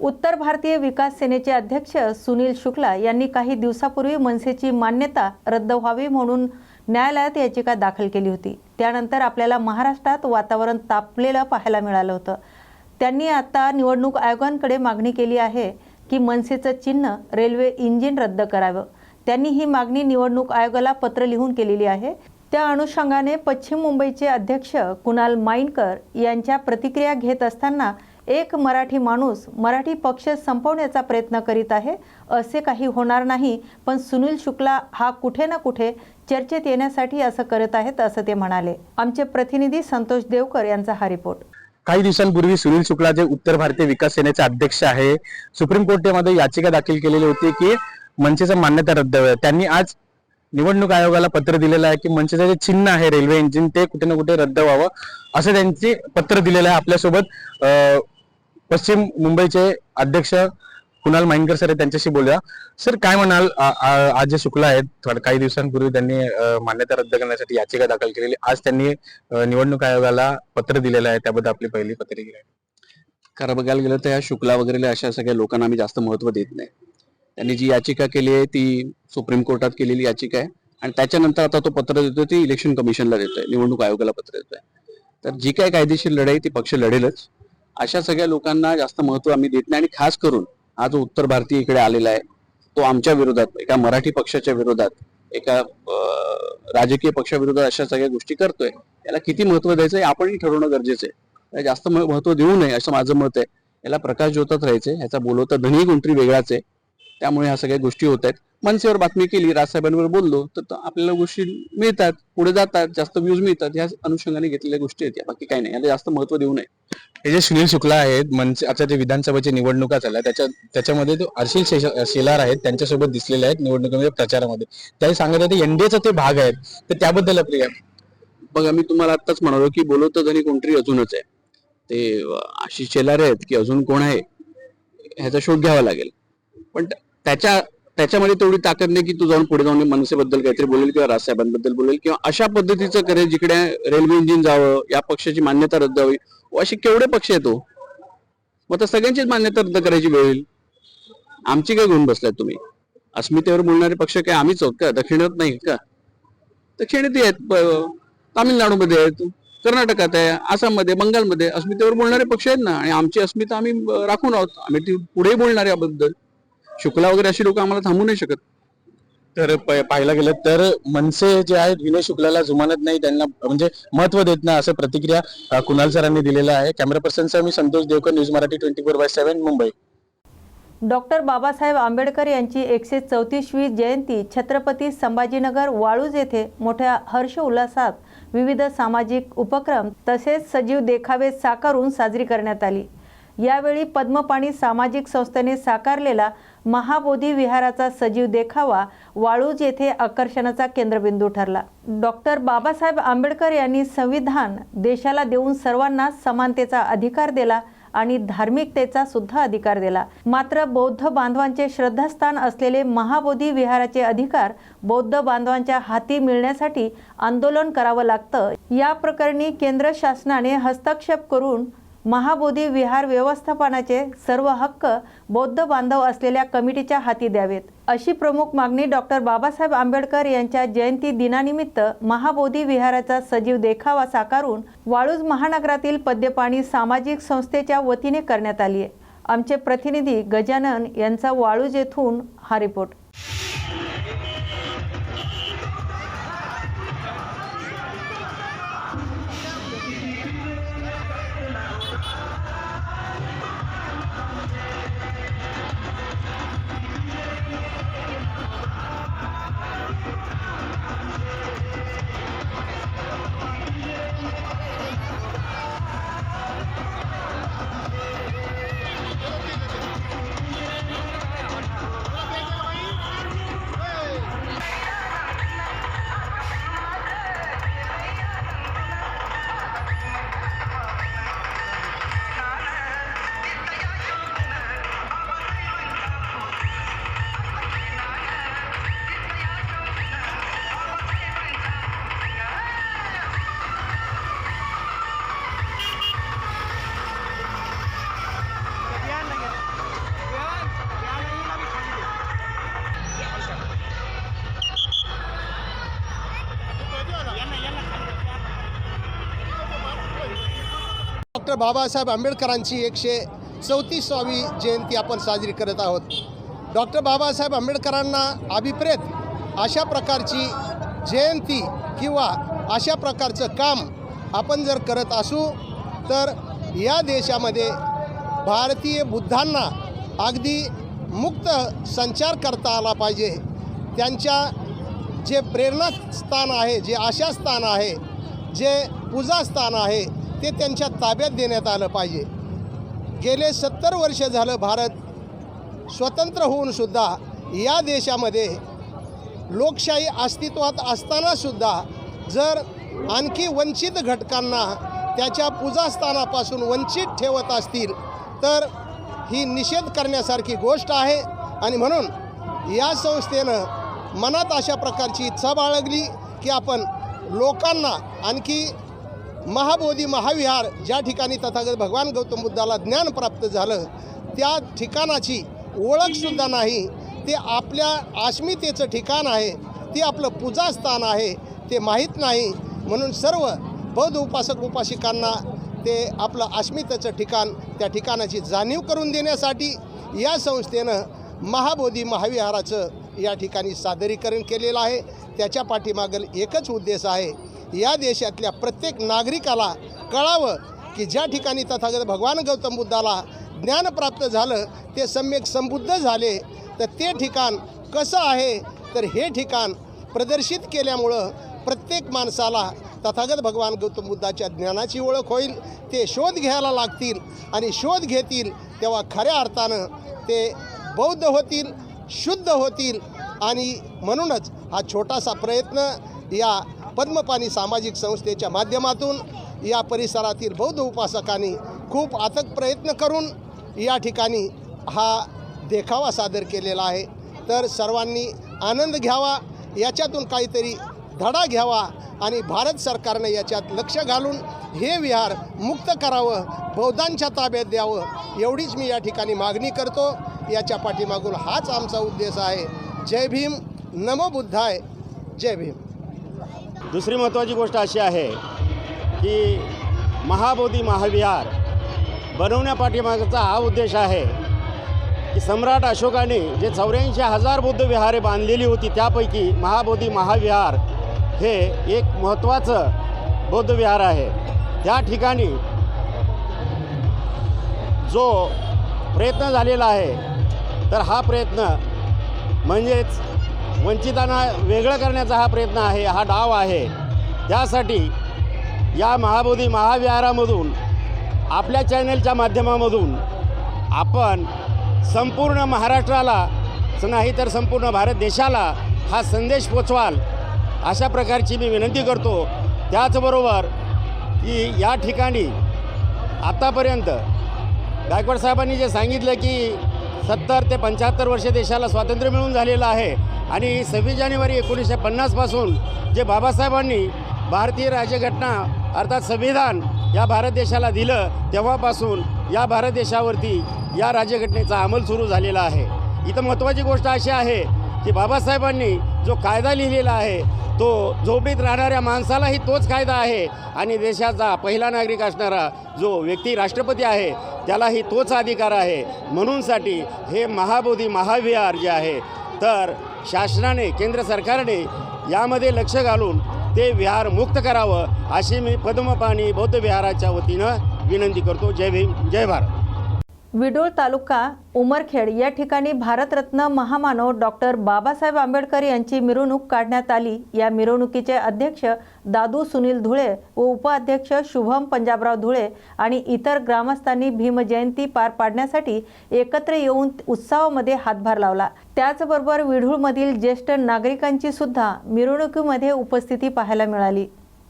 उत्तर भारतीय विकास सेनेचे अध्यक्ष सुनील शुक्ला यांनी काही दिवसापूर्वी मनसेची मान्यता रद्द व्हावी म्हणून न्यायालयात याचिका दाखल केली होती. त्यानंतर आपल्याला महाराष्ट्रात वातावरण तापलेलं पाहायला मिळालं होतं. त्यांनी आता निवडणूक आयोगांकडे मागणी केली आहे की मनसेचं चिन्ह रेल्वे इंजिन रद्द करावं. त्यांनी ही मागणी निवडणूक आयोगाला पत्र लिहून केलेली आहे. त्या अनुषंगाने पश्चिम मुंबईचे अध्यक्ष कुणाल माईनकर यांच्या प्रतिक्रिया घेत असताना एक मराठी माणूस मराठी पक्ष संपवण्याचा प्रयत्न करीत आहे असे काही होणार नाही पण सुनील शुक्ला हा कुठे ना कुठे चर्चेत येण्यासाठी असं करत आहेत असं ते म्हणाले. आमचे प्रतिनिधी संतोष देवकर यांचा हा रिपोर्ट. काही दिवसांपूर्वी सुनील शुक्ला जे उत्तर भारतीय विकास सेनेचे अध्यक्ष आहे सुप्रीम कोर्टामध्ये याचिका दाखल केलेली होती की मनसेचं मान्यता रद्द व्हावी त्यांनी आज निवडणूक आयोगाला पत्र दिलेलं आहे की मनसेचं जे चिन्ह आहे रेल्वे इंजिन ते कुठे ना कुठे रद्द व्हावं असं त्यांचे पत्र दिलेलं आहे आपल्यासोबत. अं, पश्चिम मुंबईचे अध्यक्ष कुणाल माइनकर सर त्यांच्याशी बोलूया. सर काय म्हणाल? आज जे शुक्ला आहेत थोड्या काही दिवसांपूर्वी त्यांनी मान्यता रद्द करण्यासाठी याचिका दाखल केलेली. आज त्यांनी निवडणूक आयोगाला पत्र दिलेलं आहे. त्याबद्दल आपली पहिली पत्रिका आहे. खरं बघायला गेलं तर या शुक्ला वगैरे अशा सगळ्या लोकांना आम्ही जास्त महत्त्व देत नाही. त्यांनी जी याचिका केली आहे ती सुप्रीम कोर्टात केलेली याचिका आहे. आणि त्याच्यानंतर आता तो पत्र देतोय ती इलेक्शन कमिशनला देतोय. निवडणूक आयोगाला पत्र देतोय. तर जी काय कायदेशीर लढाई ती पक्ष लढेलच. अशा सगळ्या लोकांना जास्त महत्त्व आम्ही देत नाही. आणि खास करून हा जो उत्तर भारतीय इकडे आलेला आहे तो आमच्या विरोधात एका मराठी पक्षाच्या विरोधात एका राजकीय पक्षाविरोधात अशा सगळ्या गोष्टी करतोय. याला किती महत्त्व द्यायचं हे आपणही ठरवणं गरजेचं आहे जास्त महत्त्व देऊ नये असं माझं मत आहे. याला प्रकाश ज्योतात राहायचे ह्याचा बोलवता धनी गुंटरी वेगळाच आहे. त्यामुळे ह्या सगळ्या गोष्टी होत आहेत मनसेवर बातमी केली राजसाहेबांवर बोललो तर आपल्याला गोष्टी मिळतात पुढे जातात जास्त व्ह्यूज मिळतात ह्या अनुषंगाने घेतलेल्या गोष्टी आहेत या. बाकी काही नाही याला जास्त महत्त्व देऊ नये हे जे सुनील शुक्ला आहेत मनसे आता जे विधानसभेची निवडणुका झाल्या त्याच्या त्याच्यामध्ये तो अर्शिल शेलार आहेत त्यांच्यासोबत दिसलेले आहेत निवडणुकीमध्ये प्रचारामध्ये त्याही सांगत होते एनडीएचा ते भाग आहेत तर त्याबद्दल आपली? बघा मी तुम्हाला आत्ताच म्हणालो की बोलवतं धनी कोणतरी अजूनच आहे ते आशिष शेलारे आहेत की अजून कोण आहे ह्याचा शोध घ्यावा लागेल पण त्याच्या त्याच्यामध्ये तेवढी ताकद नाही की तू जाऊन पुढे जाऊन मनसेबद्दल काहीतरी बोलेल किंवा राजसाहेबांबद्दल बोलेल किंवा अशा पद्धतीचं करेल जिकडे रेल्वे इंजिन जावं या पक्षाची मान्यता रद्द व्हावी. असे केवढे पक्ष येतो हो. मग तर सगळ्यांचीच मान्यता रद्द करायची वेळ येईल. आमची काय घेऊन बसलाय तुम्ही? अस्मितेवर बोलणारे पक्ष काय आम्हीच आहोत का? दक्षिणात नाही का? दक्षिणेत आहेत तामिळनाडूमध्ये आहेत कर्नाटकात आहे आसाममध्ये बंगालमध्ये अस्मितेवर बोलणारे पक्ष आहेत ना? आणि आमची अस्मिता आम्ही राखून आहोत. आम्ही ती पुढे बोलणार याबद्दल. शुक्ला वगैरे अशी लोक आम्हाला थांबू नाही शकत. तर पाहायला गेलं तर मनसे जे आहेत विनय शुक्लाला जुमानत नाही त्यांना म्हणजे महत्त्व देत नाही असं प्रतिक्रिया कुणाल सरांनी दिलेलं आहे. Camera person sir me Santosh Devkar news Marathi twenty four by seven Mumbai. Doctor Babasaheb Ambedkar यांची एकशे चौतीसवी जयंती छत्रपती संभाजीनगर वाळूज येथे मोठ्या हर्ष उल्हासात विविध सामाजिक उपक्रम तसेच सजीव देखावे साकारून साजरी करण्यात आली. यावेळी पद्मपाणी सामाजिक संस्थेने साकारलेला महाबोधी विहाराचा सजीव देखावा वाळूज येथे आकर्षणाचा केंद्रबिंदू ठरला. डॉक्टर बाबासाहेब आंबेडकर यांनी संविधान देशाला देऊन सर्वांना समानतेचा अधिकार दिला आणि धार्मिकतेचा सुद्धा अधिकार दिला. मात्र बौद्ध बांधवांचे श्रद्धास्थान असलेले महाबोधी विहाराचे अधिकार बौद्ध बांधवांच्या हाती मिळण्यासाठी आंदोलन करावं लागतं. या प्रकरणी केंद्र शासनाने हस्तक्षेप करून महाबोधी विहार व्यवस्थापनाचे सर्व हक्क बौद्ध बांधव असलेल्या कमिटीच्या हाती द्यावेत. अशी प्रमुख मागणी डॉक्टर बाबासाहेब आंबेडकर यांच्या जयंती दिनानिमित्त महाबोधी विहाराचा सजीव देखावा साकारून वाळूज महानगरातील पद्यपाणी सामाजिक संस्थेच्या वतीने करण्यात आली आहे. आमचे प्रतिनिधी गजानन यांचा वाळूज येथून हा रिपोर्ट. डॉक्टर बाबासाहेब आंबेडकरांची एकशे चौतीसावी जयंती आपण साजरी करत आहोत. डॉक्टर बाबासाहेब आंबेडकरांना अभिप्रेत अशा प्रकारची जयंती किंवा अशा प्रकारचं काम आपण जर करत असू तर या देशामध्ये भारतीय बुद्धांना अगदी मुक्त संचार करता आला पाहिजे. त्यांच्या जे प्रेरणास्थान आहे जे आशास्थान आहे जे पूजास्थान आहे ते त्यांच्या ताब्यात देण्यात आलं पाहिजे. गेले सत्तर वर्ष झालं भारत स्वतंत्र होऊनसुद्धा या देशामध्ये लोकशाही अस्तित्वात असतानासुद्धा जर आणखी वंचित घटकांना त्याच्या पूजास्थानापासून वंचित ठेवत असतील तर ही निषेध करण्यासारखी गोष्ट आहे. आणि म्हणून या संस्थेनं मनात अशा प्रकारची इच्छा बाळगली की आपण लोकांना आणखी महाबोधी महाविहार ज्या ठिकाणी तथागत भगवान गौतम बुद्धाला ज्ञान प्राप्त झालं त्या ठिकाणाची ओळखसुद्धा नाही. ते आपल्या अस्मितेचं ठिकाण आहे ते आपलं पूजास्थान आहे ते माहीत नाही. म्हणून सर्व बौद्ध उपासक उपासिकांना ते आपलं अस्मितेचं ठिकाण त्या ठिकाणाची जाणीव करून देण्यासाठी या संस्थेनं महाबोधी महाविहाराचं या ठिकाणी सादरीकरण केलेलं आहे. त्याच्या पाठीमागील एकच उद्देश आहे या देशातल्या प्रत्येक नागरिकाला कळावं की ज्या ठिकाणी तथागत भगवान गौतम बुद्धाला ज्ञान प्राप्त झालं ते सम्यक संबुद्ध झाले तर ते ठिकाण कसं आहे? तर हे ठिकाण प्रदर्शित केल्यामुळं प्रत्येक माणसाला तथागत भगवान गौतम बुद्धाच्या ज्ञानाची ओळख होईल ते शोध घ्यायला लागतील आणि शोध घेतील तेव्हा खऱ्या अर्थानं ते बौद्ध होतील शुद्ध होतील आणि म्हणूनच हा छोटासा प्रयत्न या पद्मपानी सामाजिक संस्थेच्या माध्यमातून या परिसरातील बौद्ध उपासकांनी खूप अथक प्रयत्न करून या ठिकाणी हा देखावा सादर केलेला आहे. तर सर्वांनी आनंद घ्यावा याच्यातून काहीतरी धडा घ्यावा आणि भारत सरकारने याच्यात लक्ष घालून हे विहार मुक्त करावं बौद्धांच्या ताब्यात द्यावं एवढीच मी या ठिकाणी मागणी करतो. याच्या पाठीमागून हाच आमचा उद्देश आहे. जय भीम नमो बुद्धाय. जय भीम. दुसरी महत्त्वाची गोष्ट अशी आहे की महाबोधी महाविहार बनवण्यापाठीमागचा हा उद्देश आहे की सम्राट अशोकाने जे चौऱ्याऐंशी हजार बौद्ध विहारे बांधलेली होती त्यापैकी महाबोधी महाविहार हे एक महत्त्वाचं बौद्ध विहार आहे. त्या ठिकाणी जो प्रयत्न झालेला आहे तर हा प्रयत्न म्हणजेच वंचितांना वेगळं करण्याचा हा प्रयत्न आहे हा डाव आहे. त्यासाठी या महाबोधी महाविहारामधून आपल्या चॅनलच्या माध्यमामधून आपण संपूर्ण महाराष्ट्राला नाही तर संपूर्ण भारत देशाला हा संदेश पोचवाल अशा प्रकारची मी विनंती करतो. त्याचबरोबर की या ठिकाणी आत्तापर्यंत गायकवाड साहेबांनी जे सांगितलं की सत्तर ते पंच्याहत्तर वर्ष देशाला स्वातंत्र्य मिळून झालेलं आहे. आणि सव्वीस जानेवारी एकोणीसशे पन्नासपासून जे बाबासाहेबांनी भारतीय राज्यघटना अर्थात संविधान या भारत देशाला दिलं तेव्हापासून या भारत देशावरती या राज्यघटनेचा अंमल सुरू झालेला आहे. इथं महत्त्वाची गोष्ट अशी आहे की बाबासाहेबांनी जो कायदा लिहिलेला आहे तो झोपडीत राहणाऱ्या माणसालाही तोच कायदा आहे. आणि देशाचा पहिला नागरिक असणारा जो व्यक्ती राष्ट्रपती आहे त्यालाही तोच अधिकार आहे. म्हणूनसाठी हे महाबोधी महाविहार जे आहे तर शासनाने केंद्र सरकारने यामध्ये लक्ष घालून ते विहार मुक्त करावं अशी मी पद्मपाणी बौद्ध विहाराच्या वतीनं विनंती करतो. जय भीम जय भारत. विडोळ तालुका उमरखेड या ठिकाणी भारतरत्न महामानव डॉक्टर बाबासाहेब आंबेडकर यांची मिरवणूक काढण्यात आली. या मिरवणुकीचे अध्यक्ष दादू सुनील धुळे व उपाध्यक्ष शुभम पंजाबराव धुळे आणि इतर ग्रामस्थांनी भीमजयंती पार पाडण्यासाठी एकत्र येऊन उत्सवामध्ये हातभार लावला. त्याचबरोबर विढूळमधील ज्येष्ठ नागरिकांची सुद्धा मिरवणुकीमध्ये उपस्थिती पाहायला मिळाली.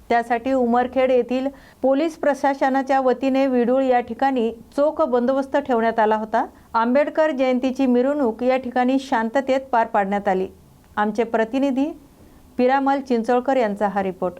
त्यासाठी उमरखेड येथील पोलीस प्रशासनाच्या वतीने विडूळ या ठिकाणी चोख बंदोबस्त ठेवण्यात आला होता. आंबेडकर जयंतीची मिरवणूक या ठिकाणी शांततेत पार पाडण्यात आली. आमचे प्रतिनिधी पिरामल चिंचोळकर यांचा हा report.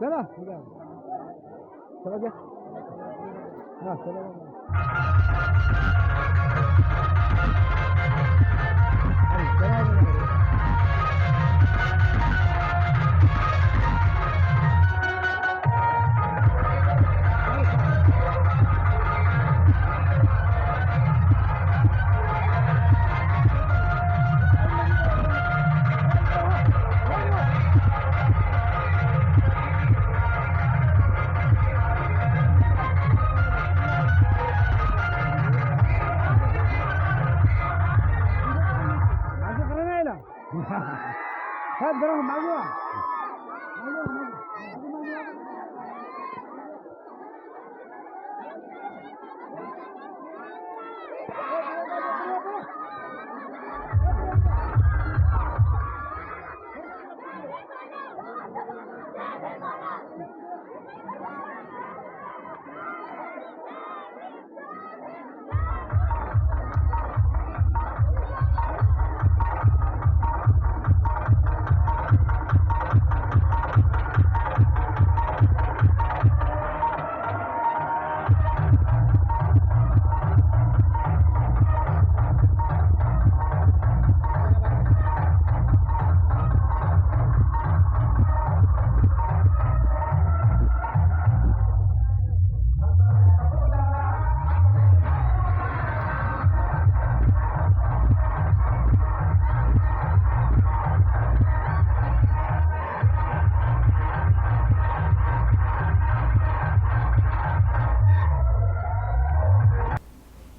sana. Sana gel. Ha sana gel.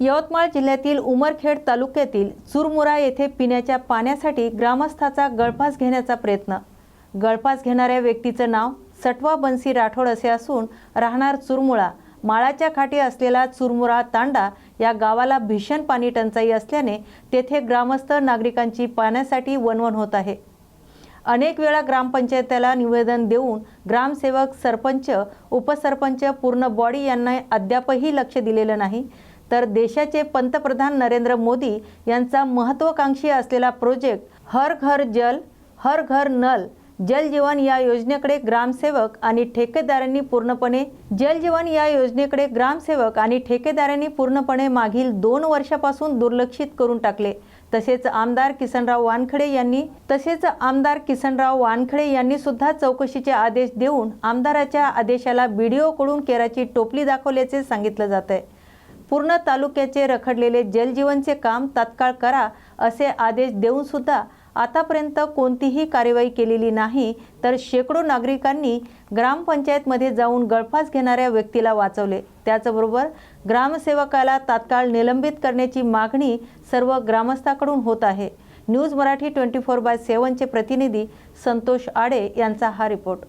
Yavatmal जिल्ह्यातील उमरखेड तालुक्यातील चुरमुरा येथे पिण्याच्या पाण्यासाठी ग्रामस्थाचा गळफास घेण्याचा प्रयत्न. गळफास घेणाऱ्या व्यक्तीचं नाव सटवा बन्सी राठोड असे असून राहणार चुरमुळा. माळाच्या खाटी असलेला चुरमुरा तांडा या गावाला भीषण पाणी टंचाई असल्याने तेथे ग्रामस्थ नागरिकांची पाण्यासाठी वणवण होत आहे. अनेक वेळा ग्रामपंचायतीला निवेदन देऊन ग्रामसेवक सरपंच उपसरपंच पूर्ण बॉडी यांना अद्यापही लक्ष दिलेलं नाही. तर देशाचे पंतप्रधान नरेंद्र मोदी यांचा महत्त्वाकांक्षी असलेला प्रोजेक्ट हर घर जल हर घर नल जल जीवन या योजनेकडे ग्रामसेवक आणि ठेकेदारांनी पूर्णपणे जल जीवन या योजनेकडे ग्रामसेवक आणि ठेकेदारांनी पूर्णपणे मागील दोन वर्षापासून दुर्लक्षित करून टाकले. तसेच आमदार किसनराव वानखडे यांनी तसेच आमदार किसनराव वानखडे यांनी सुद्धा चौकशीचे आदेश देऊन आमदाराच्या आदेशाला बीडीओकडून केराची टोपली दाखवल्याचे सांगितलं जात आहे पूर्ण तालुक्याचे रखडलेले जलजीवनचे काम तात्काळ करा असे आदेश देऊन सुद्धा आतापर्यंत कोणतीही कार्यवाही केलेली नाही तर शेकडो नागरिकांनी ग्रामपंचायतमध्ये जाऊन गळफास घेणाऱ्या व्यक्तीला वाचवले. त्याचबरोबर ग्रामसेवकाला तात्काळ निलंबित करण्याची मागणी सर्व ग्रामस्थाकडून होत आहे. News Marathi twenty four by सेवनचे प्रतिनिधी संतोष आडे यांचा हा रिपोर्ट.